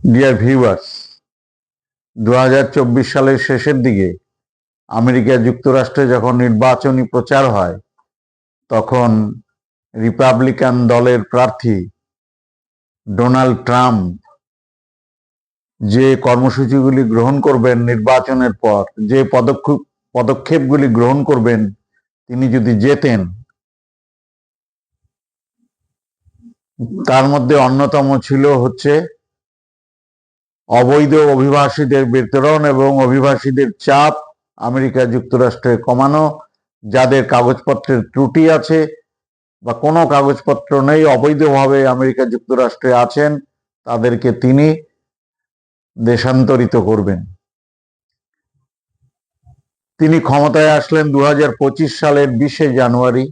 Dear viewers দু সালের শেষের দিকে আমেরিকা যুক্তরাষ্ট্রে যখন নির্বাচনী প্রচার হয়, তখন রিপাবলিকান দলের প্রার্থী ডোনাল্ড ট্রাম্প যে কর্মসূচিগুলি গ্রহণ করবেন নির্বাচনের পর, যে পদক্ষেপ, পদক্ষেপগুলি গ্রহণ করবেন, তিনি যদি জেতেন, তার মধ্যে অন্যতম ছিল হচ্ছে অবৈধ অভিবাসীদের বিতরণ এবং অভিবাসীদের চাপ আমেরিকা যুক্তরাষ্ট্রে কমানো, যাদের কাগজপত্রের ত্রুটি আছে বা কোনো কাগজপত্র নেই, অবৈধভাবে আমেরিকা যুক্তরাষ্ট্রে আছেন, তাদেরকে তিনি দেশান্তরিত করবেন। তিনি ক্ষমতায় আসলেন দু হাজার পঁচিশ সালের বিশে জানুয়ারি।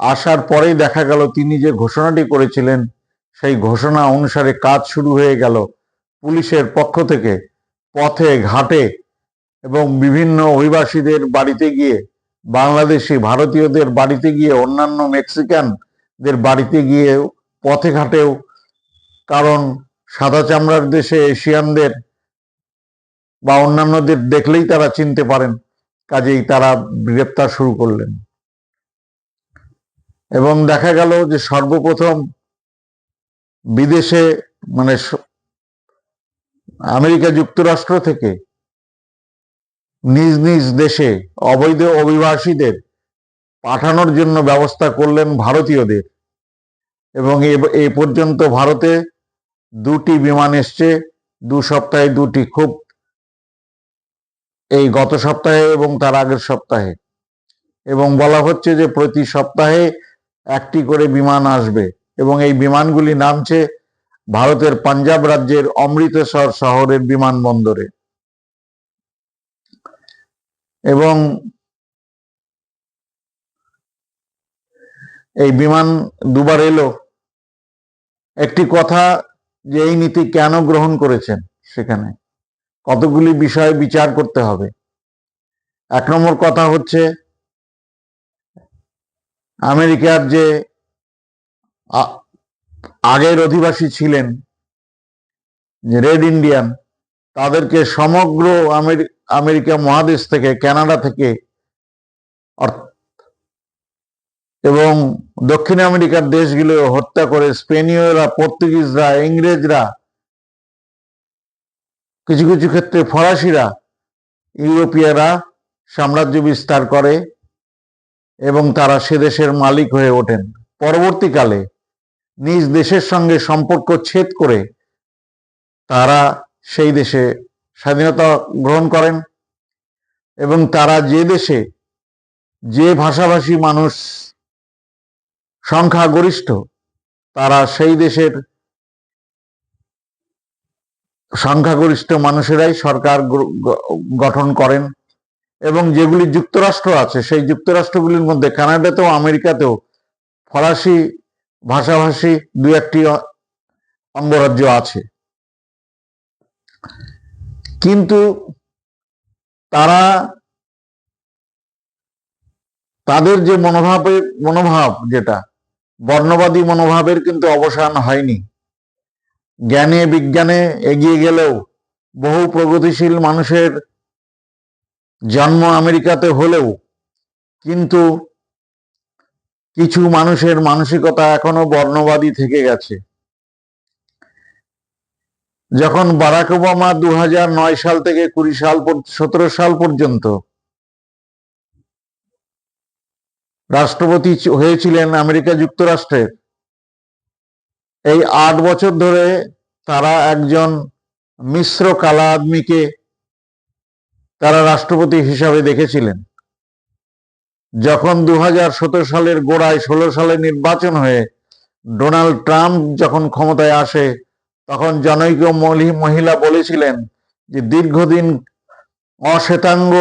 আসার পরেই দেখা গেল, তিনি যে ঘোষণাটি করেছিলেন, সেই ঘোষণা অনুসারে কাজ শুরু হয়ে গেল। পুলিশের পক্ষ থেকে পথে, ঘাটে এবং বিভিন্ন অভিবাসীদের বাড়িতে গিয়ে, বাংলাদেশি ভারতীয়দের বাড়িতে গিয়ে, অন্যান্য মেক্সিকানদের বাড়িতে গিয়ে পথে, ঘাটেও, কারণ সাদা চামড়ার দেশে এশিয়ানদের বা অন্যান্যদের দেখলেই তারা চিনতে পারেন, কাজেই তারা গ্রেপ্তার শুরু করলেন। এবং দেখা গেল যে সর্বপ্রথম বিদেশে মানে আমেরিকা যুক্তরাষ্ট্র থেকে নিজ নিজ দেশে অবৈধ অভিবাসীদের পাঠানোর জন্য ব্যবস্থা করলেন ভারতীয়দের। এবং এ- পর্যন্ত ভারতে দুটি বিমান এসছে, দু সপ্তাহে দুটি খুব এই গত সপ্তাহে এবং তার আগের সপ্তাহে। এবং বলা হচ্ছে যে প্রতি সপ্তাহে একটি করে বিমান আসবে। এবং এই বিমানগুলি নামছে ভারতের পাঞ্জাব রাজ্যের অমৃতসর শহরের বিমানবন্দরে। এবং এই বিমান দুবার এলো। একটি কথা যে এই নীতি কেন গ্রহণ করেছেন সেখানে? কতগুলি বিষয় বিচার করতে হবে? এক নম্বর কথা হচ্ছে, আমেরিকার যে আগের অধিবাসী ছিলেন রেড ইন্ডিয়ান, তাদেরকে সমগ্র আমেরি- আমেরিকা মহাদেশ থেকে, কানাডা থেকে এবং দক্ষিণ আমেরিকার দেশগুলো হত্যা করে স্পেনীয়রা, পর্তুগিজরা, ইংরেজরা, কিছু কিছু ক্ষেত্রে ফরাসিরা, ইউরোপীয়রা সাম্রাজ্য বিস্তার করে এবং তারা সে দেশের মালিক হয়ে ওঠেন। পরবর্তীকালে নিজ দেশের সঙ্গে সম্পর্ক ছেদ করে তারা সেই দেশে স্বাধীনতা গ্রহণ করেন এবং তারা যে দেশে যে ভাষাভাষী মানুষ সংখ্যাগরিষ্ঠ, তারা সেই দেশের সংখ্যাগরিষ্ঠ মানুষেরাই সরকার গঠন করেন এবং যেগুলি যুক্তরাষ্ট্র আছে, সেই যুক্তরাষ্ট্রগুলির মধ্যে কানাডাতেও আমেরিকাতেও ফরাসি ভাষাভাষী দু একটি অঙ্গরাজ্য আছে। কিন্তু তারা তাদের যে মনোভাবের মনোভাব যেটা, বর্ণবাদী মনোভাবের কিন্তু অবসান হয়নি। জ্ঞানে, বিজ্ঞানে এগিয়ে গেলেও বহু প্রগতিশীল মানুষের জন্ম আমেরিকাতে হলেও কিন্তু কিছু মানুষের মানসিকতা এখনও বর্ণবাদী থেকে গেছে। যখন বারাক ওবামা দু নয় সাল থেকে কুড়ি সাল সতেরো সাল পর্যন্ত রাষ্ট্রপতি হয়েছিলেন আমেরিকা যুক্তরাষ্ট্রের এই আট বছর ধরে তারা একজন মিশ্র কালা আদমিকে তারা রাষ্ট্রপতি হিসাবে দেখেছিলেন। যখন দু হাজার সতেরো সালের গোড়ায় ষোলো সালে নির্বাচন হয়ে ডোনাল্ড ট্রাম্প যখন ক্ষমতায় আসে, তখন জনৈক মহিলা বলেছিলেন যে দীর্ঘদিন অশ্বেতাঙ্গ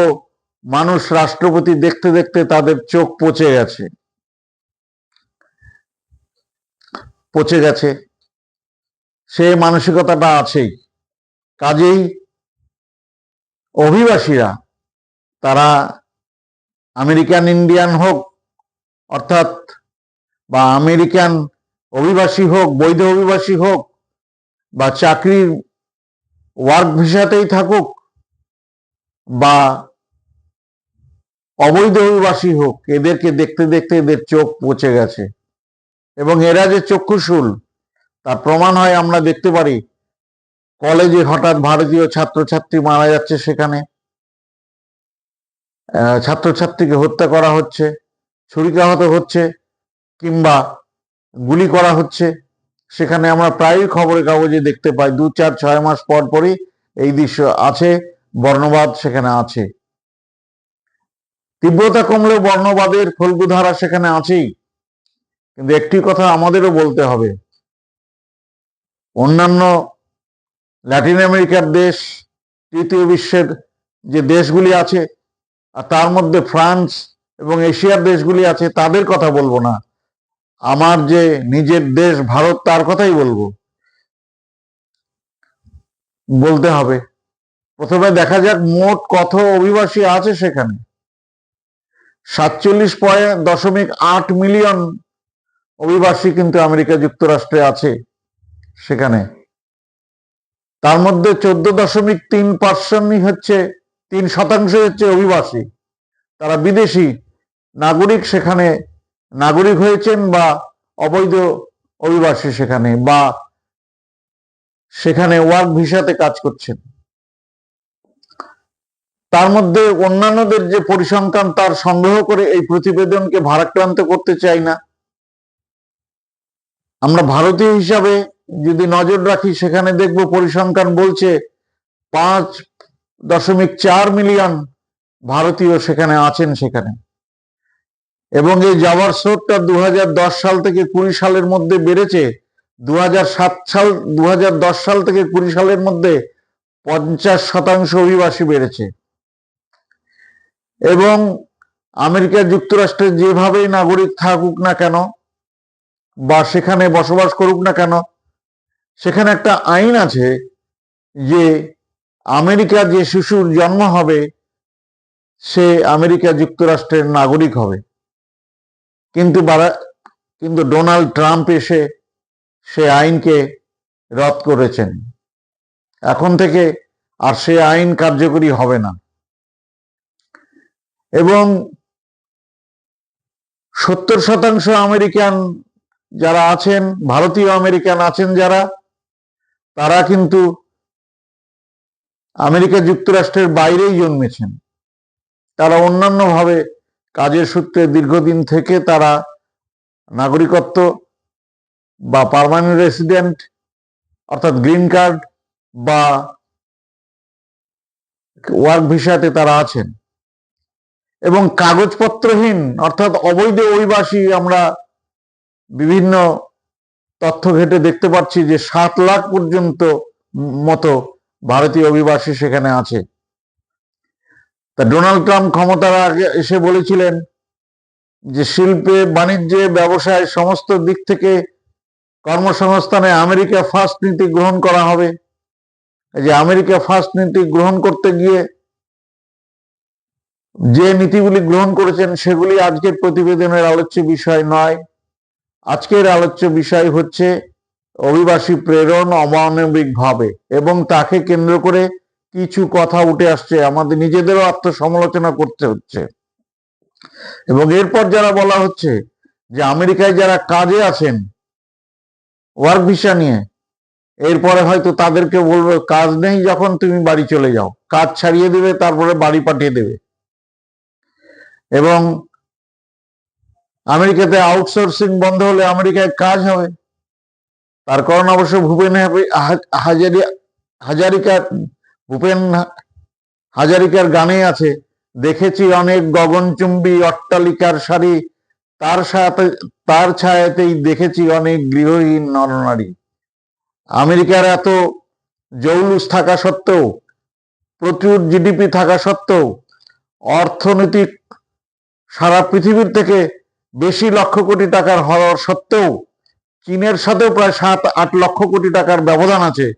মানুষ রাষ্ট্রপতি দেখতে দেখতে তাদের চোখ পচে গেছে। পচে গেছে। সে মানসিকতাটা আছেই। কাজেই অভিবাসীরা, তারা আমেরিকান ইন্ডিয়ান হোক, অর্থাৎ বা আমেরিকান অভিবাসী হোক, বৈধ অভিবাসী হোক, বা চাকরির ওয়ার্ক ভিসাতেই থাকুক, বা অবৈধ অভিবাসী হোক, এদেরকে দেখতে দেখতে এদের চোখ পচে গেছে। এবং এরা যে চক্ষুশূল, তার প্রমাণ হয় আমরা দেখতে পারি। কলেজে হঠাৎ ভারতীয় ছাত্রছাত্রী মারা যাচ্ছে সেখানে। ছাত্রছাত্রীকে হত্যা করা হচ্ছে ছুরিকাহত হচ্ছে কিংবা গুলি করা হচ্ছে। সেখানে আমরা প্রায়ই খবরের কাগজে দেখতে পাই, দু চার ছয় মাস পর পরই এই দৃশ্য আছে, বর্ণবাদ সেখানে আছে। তীব্রতা কমলেও বর্ণবাদের ফল্গুধারা সেখানে আছেই। কিন্তু একটি কথা আমাদেরও বলতে হবে, অন্যান্য ল্যাটিন আমেরিকার দেশ, তৃতীয় বিশ্বের যে দেশগুলি আছে আর তার মধ্যে ফ্রান্স এবং এশিয়ার দেশগুলি আছে, তাদের কথা বলব না। আমার যে নিজের দেশ ভারত, তার কথাই বলব। বলতে হবে। প্রথমে দেখা যাক মোট কত অভিবাসী আছে সেখানে। সাতচল্লিশ পয়েন্ট দশমিক আট মিলিয়ন অভিবাসী কিন্তু আমেরিকা যুক্তরাষ্ট্রে আছে সেখানে। তার মধ্যে চোদ্দ দশমিক তিন পার্সেন্টই হচ্ছে তিন শতাংশ হচ্ছে অভিবাসী। তারা বিদেশি নাগরিক সেখানে নাগরিক হয়েছেন বা অবৈধ অভিবাসী সেখানে বা সেখানে ওয়ার্ক ভিসাতে কাজ করছেন। তার মধ্যে অন্যান্যদের যে পরিসংখ্যান, তার সংগ্রহ করে এই প্রতিবেদনকে ভারাক্রান্ত করতে চাই না। আমরা ভারতীয় হিসাবে যদি নজর রাখি, সেখানে দেখব পরিসংখ্যান বলছে পাঁচ দশমিক চার মিলিয়ন ভারতীয় সেখানে আছেন সেখানে। এবং এই যাওয়ার স্রোতটা দু সাল থেকে কুড়ি সালের মধ্যে বেড়েছে। দু সাল দু সাল থেকে কুড়ি সালের মধ্যে পঞ্চাশ শতাংশ অভিবাসী বেড়েছে। এবং আমেরিকা যুক্তরাষ্ট্রের যেভাবেই নাগরিক থাকুক না কেন, বা সেখানে বসবাস করুক না কেন, সেখানে একটা আইন আছে যে আমেরিকা যে শিশুর জন্ম হবে, সে আমেরিকা যুক্তরাষ্ট্রের নাগরিক হবে। কিন্তু কিন্তু ডোনাল্ড ট্রাম্প এসে সে আইনকে রদ করেছেন। এখন থেকে আর সে আইন কার্যকরী হবে না। এবং সত্তর শতাংশ আমেরিকান যারা আছেন, ভারতীয় আমেরিকান আছেন যারা, তারা কিন্তু আমেরিকা যুক্তরাষ্ট্রের বাইরেই জন্মেছেন। তারা অন্যান্যভাবে কাজের সূত্রে দীর্ঘদিন থেকে তারা নাগরিকত্ব বা পার্মানেন্ট রেসিডেন্ট অর্থাৎ গ্রিন কার্ড বা ওয়ার্ক ভিসাতে তারা আছেন। এবং কাগজপত্রহীন অর্থাৎ অবৈধ অভিবাসী আমরা বিভিন্ন তথ্য ঘেটে দেখতে পাচ্ছি যে সাত লাখ পর্যন্ত মতো ভারতীয় অভিবাসী সেখানে আছে। তা ডোনাল্ড ট্রাম্প ক্ষমতার আগে এসে বলেছিলেন যে শিল্পে, বাণিজ্যে, ব্যবসায় সমস্ত দিক থেকে কর্মসংস্থানে আমেরিকা ফার্স্ট নীতি গ্রহণ করা হবে। যে আমেরিকা ফার্স্ট নীতি গ্রহণ করতে গিয়ে যে নীতিগুলি গ্রহণ করেছেন সেগুলি আজকের প্রতিবেদনের আলোচ্য বিষয় নয়। আজকের আলোচ্য বিষয় হচ্ছে অভিবাসী প্রেরণ অমানবিক ভাবে এবং তাকে কেন্দ্র করে কিছু কথা উঠে আসছে, আমাদের নিজেদেরও আত্মসমালোচনা করতে হচ্ছে। এবং এরপর যারা বলা হচ্ছে যে আমেরিকায় যারা কাজে আছেন, ওয়ার্ক ভিসা নিয়ে, এরপরে হয়তো তাদেরকে বলবে, কাজ নেই যখন তুমি বাড়ি চলে যাও। কাজ ছাড়িয়ে দেবে, তারপরে বাড়ি পাঠিয়ে দেবে। এবং আমেরিকাতে আউটসোর্সিং বন্ধ হলে আমেরিকায় কাজ হবে। তার কারণ অবশ্য ভূপেন হাজারি হাজারিকার ভূপেন হাজারিকার গানে আছে, দেখেছি অনেক গগনচুম্বী অট্টালিকার সারি, তার সাথে তার ছায়াতেই দেখেছি অনেক গৃহহীন নরনারী। আমেরিকার এত জৌলুস থাকা সত্ত্বেও, প্রচুর জিডিপি থাকা সত্ত্বেও, অর্থনৈতিক সারা পৃথিবীর থেকে বেশি লক্ষ কোটি টাকার হওয়ার সত্ত্বেও চীনের সাথেও প্রায় সাত, আট লক্ষ কোটি টাকার ব্যবধান আছে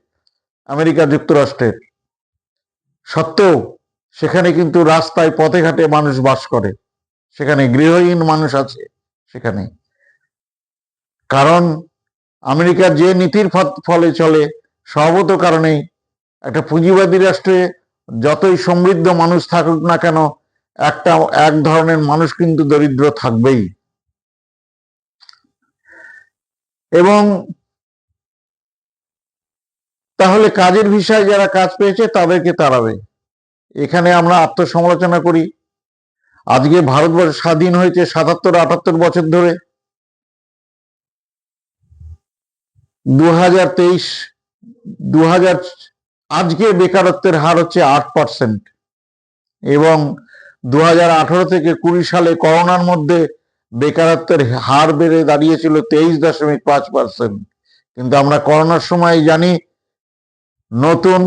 আমেরিকা যুক্তরাষ্ট্রের। সত্ত্বেও সেখানে কিন্তু রাস্তায় পথে ঘাটে মানুষ বাস করে। সেখানে গৃহহীন মানুষ আছে সেখানে। কারণ আমেরিকা যে নীতির ফলে চলে, স্বভাবত কারণেই একটা পুঁজিবাদী রাষ্ট্রে যতই সমৃদ্ধ মানুষ থাকুক না কেন, একটা, এক ধরনের মানুষ কিন্তু দরিদ্র থাকবেই। এবং তাহলে কাজের বিষয়ে যারা কাজ পেয়েছে তাদেরকে তাড়াবে। এখানে আমরা আত্মসমালোচনা করি। আজকে ভারতবর্ষ স্বাধীন হয়েছে সাতাত্তর, আটাত্তর বছর ধরে। দু হাজার তেইশ দু হাজার আজকে বেকারত্বের হার হচ্ছে আট পার্সেন্ট। এবং দু হাজার আঠারো থেকে কুড়ি সালে করোনার মধ্যে বেকারত্বের হার বেড়ে দাঁড়িয়েছিল তেইশ দশমিক পাঁচ পার্সেন্ট কিন্তু আমরা করোনার সময় জানি, নতুন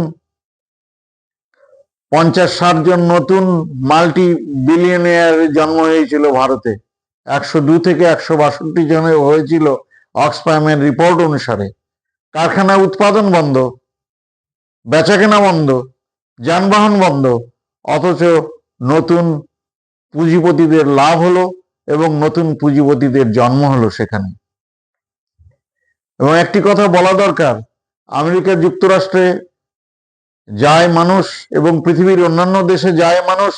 পঞ্চাশ ষাট জন নতুন মাল্টি বিলিয়নিয়ার জন্ম হয়েছিল ভারতে। একশো দু থেকে একশো বাষট্টি জনের হয়েছিল অক্সফামের রিপোর্ট অনুসারে। কারখানা উৎপাদন বন্ধ, বেচাকেনা বন্ধ, যানবাহন বন্ধ, অথচ নতুন পুঁজিপতিদের লাভ হলো। এবং নতুন পুঁজিপতিদের জন্ম হলো সেখানে। এবং একটি কথা বলা দরকার, আমেরিকা যুক্তরাষ্ট্রে যায় মানুষ এবং পৃথিবীর অন্যান্য দেশে যায় মানুষ,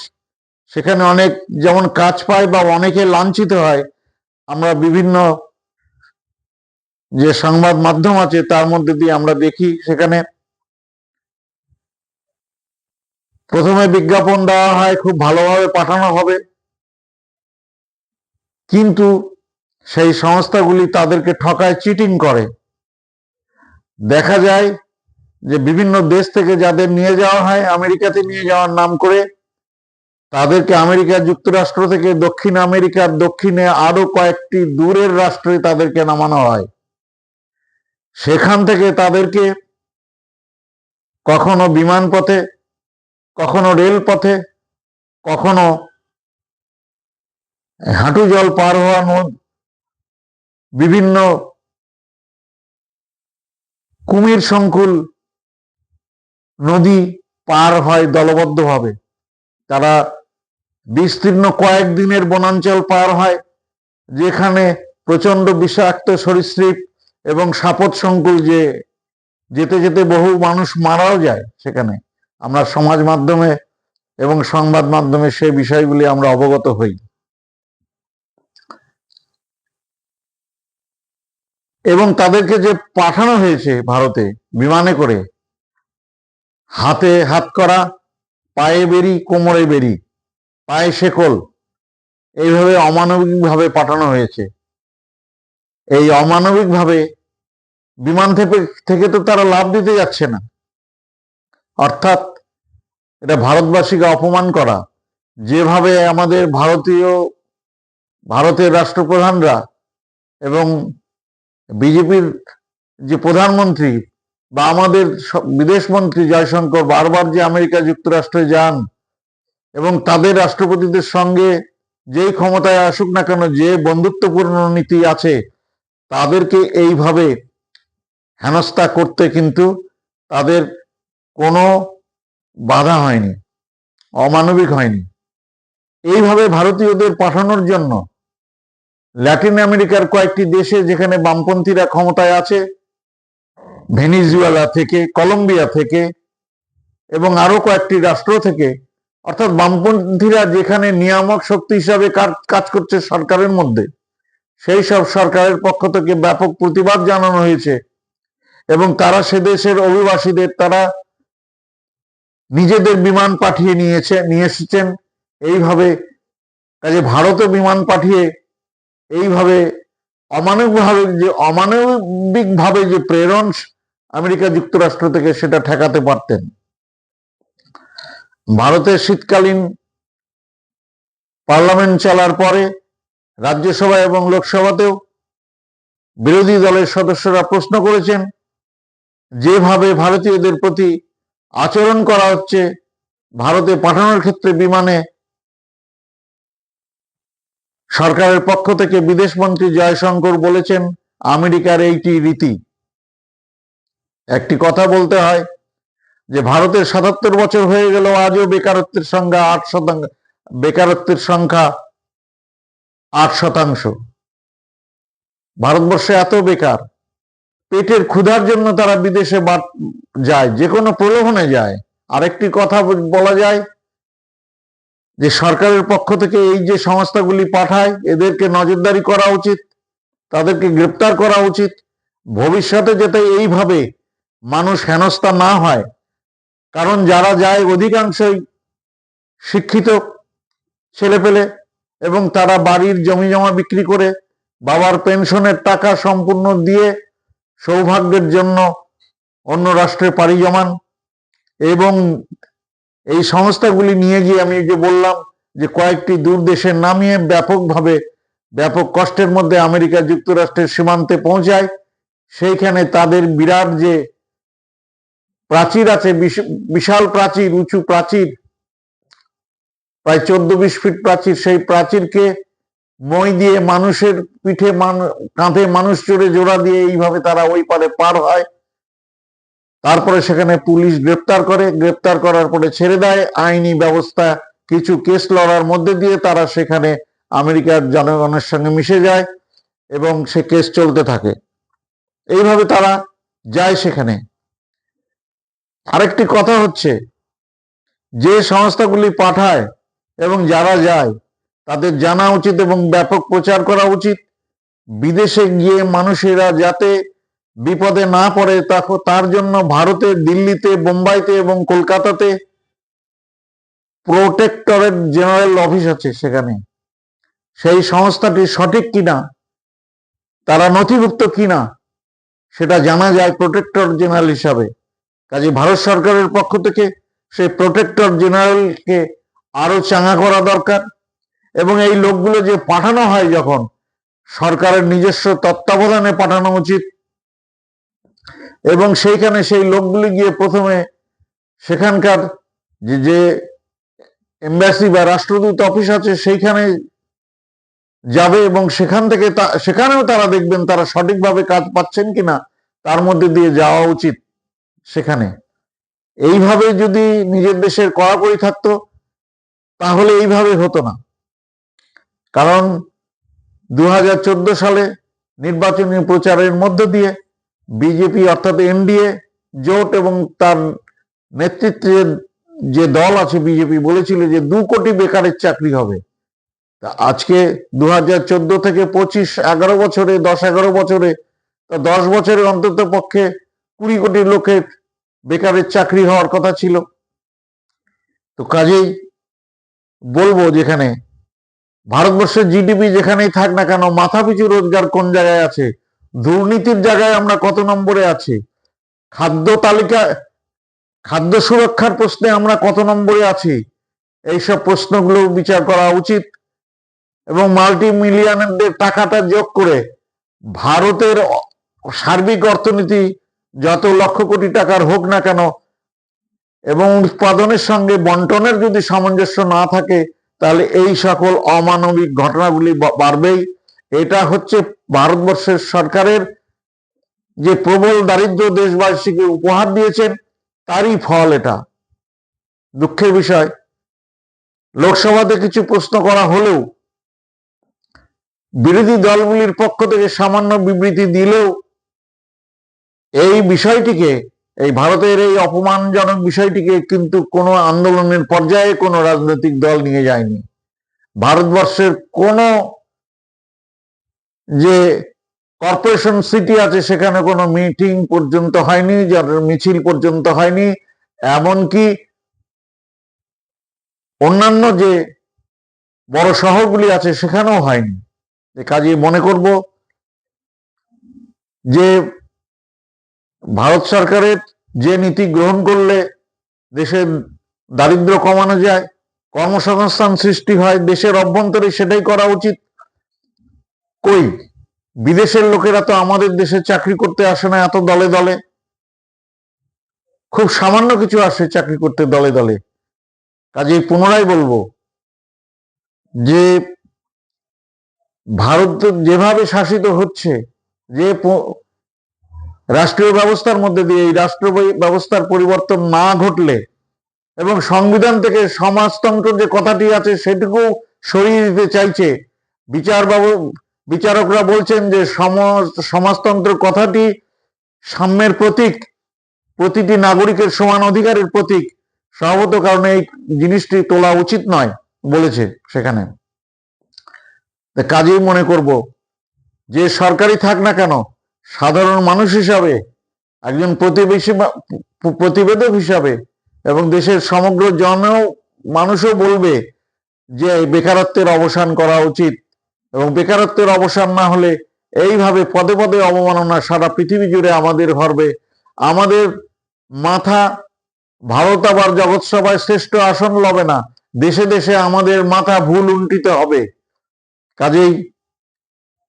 সেখানে অনেক যেমন কাজ পায় বা অনেকে লাঞ্ছিত হয়, আমরা বিভিন্ন যে সংবাদ মাধ্যম আছে তার মধ্যে দিয়ে আমরা দেখি সেখানে প্রথমে বিজ্ঞাপন দেওয়া হয়, খুব ভালোভাবে পাঠানো হবে। কিন্তু সেই সংস্থাগুলি তাদেরকে ঠকায় চিটিং করে। দেখা যায় যে বিভিন্ন দেশ থেকে যাদের নিয়ে যাওয়া হয়, আমেরিকাতে নিয়ে যাওয়ার নাম করে, তাদেরকে আমেরিকা যুক্তরাষ্ট্র থেকে দক্ষিণ আমেরিকার দক্ষিণে আরও কয়েকটি দূরের রাষ্ট্রে তাদেরকে নামানো হয়। সেখান থেকে তাদেরকে কখনো বিমান পথে কখনো রেল পথে কখনো হাঁটু জল পার হওয়া নদ বিভিন্ন কুমির সংকুল নদী পার হয় দলবদ্ধভাবে। তারা বিস্তীর্ণ কয়েকদিনের বনাঞ্চল পার হয়, যেখানে প্রচণ্ড বিষাক্ত সরীসৃপ এবং সাপত সংকুল যে, যেতে যেতে বহু মানুষ মারাও যায় সেখানে। আমরা সমাজ মাধ্যমে এবং সংবাদ মাধ্যমে সেই বিষয়গুলি আমরা অবগত হই। এবং তাদেরকে যে পাঠানো হয়েছে ভারতে, বিমানে করে, হাতে হাত করা, পায়ে বেরি, কোমরে বেরি, পায়ে শেকল, এইভাবে অমানবিকভাবে পাঠানো হয়েছে। এই অমানবিকভাবে বিমান থেকে থেকে তো তারা লাভ দিতে যাচ্ছে না। অর্থাৎ এটা ভারতবাসীকে অপমান করা। যেভাবে আমাদের ভারতীয়, ভারতের রাষ্ট্রপ্রধানরা এবং বিজেপির যে প্রধানমন্ত্রী বা আমাদের বিদেশ মন্ত্রী জয়শঙ্কর বারবার যে আমেরিকা যুক্তরাষ্ট্রে যান এবং তাদের রাষ্ট্রপতিদের সঙ্গে যেই ক্ষমতায় আসুক না কেন, যে বন্ধুত্বপূর্ণ নীতি আছে, তাদেরকে এইভাবে হেনস্থা করতে কিন্তু তাদের কোনো বাধা হয়নি, অমানবিক হয়নি। এইভাবে ভারতীয়দের পাঠানোর জন্য ল্যাটিন আমেরিকার কয়েকটি দেশে যেখানে বামপন্থীরা ক্ষমতায় আছে, ভেনিজুয়েলা থেকে, কলম্বিয়া থেকে, এবং আরও কয়েকটি রাষ্ট্র থেকে, অর্থাৎ বামপন্থীরা যেখানে নিয়ামক শক্তি হিসাবে কাজ করছে সরকারের মধ্যে, সেই সব সরকারের পক্ষ থেকে ব্যাপক প্রতিবাদ জানানো হয়েছে, এবং তারা সে দেশের অভিবাসীদের, তারা নিজেদের বিমান পাঠিয়ে নিয়েছে, নিয়ে এসেছেন। এইভাবে কাজে ভারতও বিমান পাঠিয়ে এইভাবে অমানবিকভাবে যে অমানবিকভাবে যে প্রেরণ আমেরিকা যুক্তরাষ্ট্র থেকে সেটা ঠেকাতে পারতেন। ভারতের শীতকালীন পার্লামেন্ট চলার পরে রাজ্যসভা এবং লোকসভাতেও বিরোধী দলের সদস্যরা প্রশ্ন করেছেন, যেভাবে ভারতীয়দের প্রতি আচরণ করা হচ্ছে, ভারতে পাঠানোর ক্ষেত্রে বিমানে সরকারের পক্ষ থেকে বিদেশমন্ত্রী জয়শঙ্কর বলেছেন, আমেরিকার এইটি রীতি। একটি কথা বলতে হয় যে, ভারতের সাতাত্তর বছর হয়ে গেল আজও বেকারত্বের সংখ্যা আট শতাংশ বেকারত্বের সংখ্যা আট শতাংশ। ভারতবর্ষে এত বেকার, পেটের ক্ষুধার জন্য তারা বিদেশে যায় যে কোনো প্রলোভনে যায়। আরেকটি কথা বলা যায় যে সরকারের পক্ষ থেকে এই যে সংস্থাগুলি পাঠায়, এদেরকে নজরদারি করা উচিত, তাদেরকে গ্রেপ্তার করা উচিত। ভবিষ্যতে যাতে এইভাবে মানুষ হেনস্থা না হয়, কারণ যারা যায় অধিকাংশই শিক্ষিত ছেলেপেলে এবং তারা বাড়ির জমি জমা বিক্রি করে বাবার পেনশনের টাকা সম্পূর্ণ দিয়ে সৌভাগ্যের জন্য অন্য রাষ্ট্রে পাড়ি জমান এবং এই সংস্থাগুলি নিয়ে গিয়ে আমি যে বললাম যে কয়েকটি দূর দেশে নামিয়ে ব্যাপকভাবে, ব্যাপক কষ্টের মধ্যে আমেরিকা যুক্তরাষ্ট্রের সীমান্তে পৌঁছায়, সেইখানে তাদের বিরাট যে প্রাচীর আছে, বিশ- বিশাল প্রাচীর, উঁচু প্রাচীর, প্রায় চোদ্দ বিশ ফিট প্রাচীর, সেই প্রাচীরকে মই দিয়ে মানুষের পিঠে কাঁধে মানুষ চড়ে জোড়া দিয়ে এইভাবে তারা ওই পারে পার হয়। তারপরে সেখানে পুলিশ গ্রেপ্তার করে, গ্রেপ্তার করার পরে ছেড়ে দেয়। আইনি ব্যবস্থা, কিছু কেস লড়ার মধ্যে দিয়ে তারা সেখানে আমেরিকার জনগণের সঙ্গে মিশে যায় এবং সে কেস চলতে থাকে। এইভাবে তারা যায় সেখানে। আরেকটি কথা হচ্ছে, যে সংস্থাগুলি পাঠায় এবং যারা যায়, তাদের জানা উচিত এবং ব্যাপক প্রচার করা উচিত। বিদেশে গিয়ে মানুষেরা যাতে বিপদে না পড়ে তার জন্য ভারতে, দিল্লিতে, বোম্বাইতে এবং কলকাতাতে প্রোটেক্টরেট জেনারেল অফিস আছে সেখানে। সেই সংস্থাটি সঠিক কিনা, তারা নথিভুক্ত কিনা, সেটা জানা যায় প্রোটেক্টর জেনারেল হিসাবে। কাজে ভারত সরকারের পক্ষ থেকে সেই প্রোটেক্টর জেনারেলকে আরও চাঙা করা দরকার এবং এই লোকগুলো যে পাঠানো হয় যখন, সরকারের নিজস্ব তত্ত্বাবধানে পাঠানো উচিত এবং সেইখানে সেই লোকগুলি গিয়ে প্রথমে সেখানকার যে যে এম্বাসি বা রাষ্ট্রদূত অফিস আছে, সেইখানে যাবে এবং সেখান থেকে সেখানেও তারা দেখবেন তারা সঠিকভাবে কাজ পাচ্ছেন কিনা, তার মধ্যে দিয়ে যাওয়া উচিত সেখানে। এইভাবে যদি নিজের দেশের কড়াকড়ি থাকতো, তাহলে এইভাবে হতো না। কারণ দু হাজার চোদ্দ সালে নির্বাচনী প্রচারের মধ্য দিয়ে বিজেপি অর্থাৎ এনডিএ জোট এবং তার নেতৃত্বে যে দল আছে বিজেপি বলেছিল যে দু কোটি বেকারের চাকরি হবে। আজকে দু হাজার থেকে পঁচিশ এগারো বছরে, দশ এগারো বছরে, তা দশ বছরে অন্তত পক্ষে কুড়ি কোটি লোকের বেকারের চাকরি হওয়ার কথা ছিল। তো কাজেই বলব যেখানে ভারতবর্ষের জিডিপি যেখানেই থাক না কেন, মাথাপিছু রোজগার কোন জায়গায় আছে? দুর্নীতির জায়গায় আমরা কত নম্বরে আছি? খাদ্য তালিকা, খাদ্য সুরক্ষার প্রশ্নে আমরা কত নম্বরে আছি? এইসব প্রশ্নগুলো বিচার করা উচিত এবং মাল্টি মিলিয়নারদের টাকাটা যোগ করে ভারতের সার্বিক অর্থনীতি যত লক্ষ কোটি টাকার হোক না কেন এবং উৎপাদনের সঙ্গে বন্টনের যদি সামঞ্জস্য না থাকে, তাহলে এই সকল অমানবিক ঘটনাগুলি বাড়বেই। এটা হচ্ছে ভারতবর্ষের সরকারের যে প্রবল দারিদ্র দেশবাসীকে উপহার দিয়েছেন, তারই ফল এটা। দুঃখের বিষয়। লোকসভাতে কিছু প্রশ্ন করা হলেও বিরোধী দলগুলির পক্ষ থেকে সামান্য বিবৃতি দিলেও এই বিষয়টিকে, এই ভারতের এই অপমানজনক বিষয়টিকে কিন্তু কোনো আন্দোলনের পর্যায়ে কোনো রাজনৈতিক দল নিয়ে যায়নি। ভারতবর্ষের কোনো যে কর্পোরেশন সিটি আছে সেখানে কোনো মিটিং পর্যন্ত হয়নি, যার মিছিল পর্যন্ত হয়নি, এমনকি অন্যান্য যে বড় শহরগুলি আছে সেখানেও হয়নি। কাজে মনে করব যে ভারত সরকারের যে নীতি গ্রহণ করলে দেশের দারিদ্র কমানো যায়, কর্মসংস্থান সৃষ্টি হয়, দেশের অভ্যন্তরে সেটাই করা উচিত কই? বিদেশের লোকেরা তো আমাদের দেশে চাকরি করতে আসে না এত দলে দলে। খুব সামান্য কিছু আসে চাকরি করতে দলে দলে। কাজেই পুনরায় বলব যে, ভারত যেভাবে শাসিত হচ্ছে, যে রাষ্ট্রীয় ব্যবস্থার মধ্যে দিয়ে এই রাষ্ট্র ব্যবস্থার পরিবর্তন না ঘটলে এবং সংবিধান থেকে সমাজতন্ত্র যে কথাটি আছে সেটুকু সরিয়ে দিতে চাইছে, বিচার বিচারকরা বলছেন যে সমাজ সমাজতন্ত্র কথাটি সাম্যের প্রতীক, প্রতিটি নাগরিকের সমান অধিকারের প্রতীক। স্বভাবত কারণে এই জিনিসটি তোলা উচিত নয় বলেছে সেখানে। কাজেই মনে করব, যে সরকারি থাক না কেন, সাধারণ মানুষ হিসাবে, একজন প্রতিবেশী প্রতিবেদক হিসাবে এবং দেশের সমগ্র জন মানুষও বলবে যে বেকারত্বের অবসান করা উচিত। এবং বেকারত্বের অবসান না হলে এইভাবে পদে পদে অবমাননা সারা পৃথিবী জুড়ে আমাদের ঘরবে। আমাদের মাথা ভারত আবার জগৎ সভায় শ্রেষ্ঠ আসন লবে না। দেশে দেশে আমাদের মাথা ভুল উন্টিত হবে। কাজেই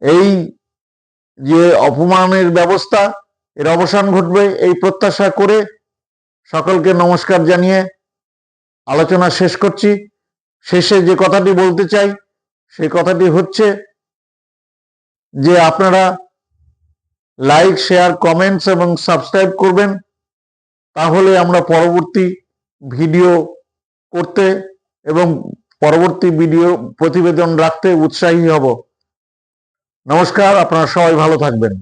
এই যে অপমানের ব্যবস্থা, এর অবসান ঘটবে এই প্রত্যাশা করে সকলকে নমস্কার জানিয়ে আলোচনা শেষ করছি। শেষে যে কথাটি বলতে চাই সেই কথাটি হচ্ছে যে আপনারা লাইক শেয়ার কমেন্টস এবং সাবস্ক্রাইব করবেন, তাহলে আমরা পরবর্তী ভিডিও করতে এবং পরবর্তী ভিডিও প্রতিবেদন রাখতে উৎসাহী হব। নমস্কার, আপনারা সবাই ভালো থাকবেন।